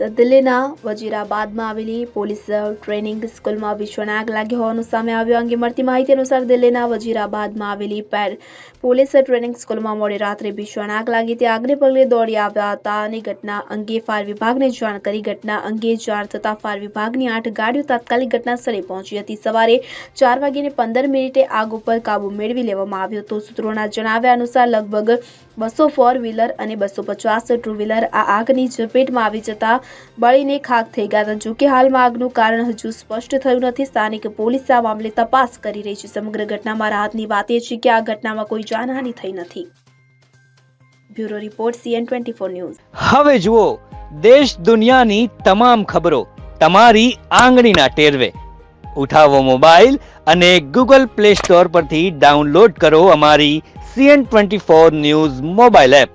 દિલ્હીના વજીરાબાદમાં આવેલી police training સ્કૂલમાં ભીષણ આગ લાગી હોવાનું સામે આવ્યું. અંગે મળતી માહિતી અનુસાર દિલ્હીના વજીરાબાદમાં આવેલી પોલીસ ટ્રેનિંગ સ્કૂલમાં મોડી રાત્રે ભીષણ આગ લાગી. તે આગને પગલે દોડી આવ્યા હતા અને ઘટના અંગે ફાયર વિભાગને જાણ કરી. ઘટના અંગે જાણ થતાં ફાયર વિભાગની આઠ ગાડીઓ તાત્કાલિક ઘટના સ્થળે પહોંચી હતી. સવારે ચાર વાગીને પંદર મિનિટે આગ ઉપર કાબુ મેળવી લેવામાં આવ્યો હતો. સૂત્રોના જણાવ્યા અનુસાર લગભગ બસો ફોર વ્હીલર અને બસો પચાસ ટુ વ્હીલર આ આગની ઝપેટમાં આવી જતા બળીને ખાક થઈ ગયા હતા. જોકે હાલમાં આગનું કારણ હજુ સ્પષ્ટ થયું નથી. સ્થાનિક પોલીસ આ મામલે તપાસ કરી રહી છે. સમગ્ર ઘટનામાં રાહતની વાત એ છે કે આ ઘટનામાં કોઈ જાનહાની થઈ નથી. Bureau report, CN twenty four news. હવે જુઓ, દેશ દુનિયાની તમામ ખબરો તમારી આંગળીના ટેરવે. ઉઠાવો મોબાઈલ અને ગૂગલ પ્લે સ્ટોર પરથી ડાઉનલોડ કરો અમારી CN twenty four news mobile app.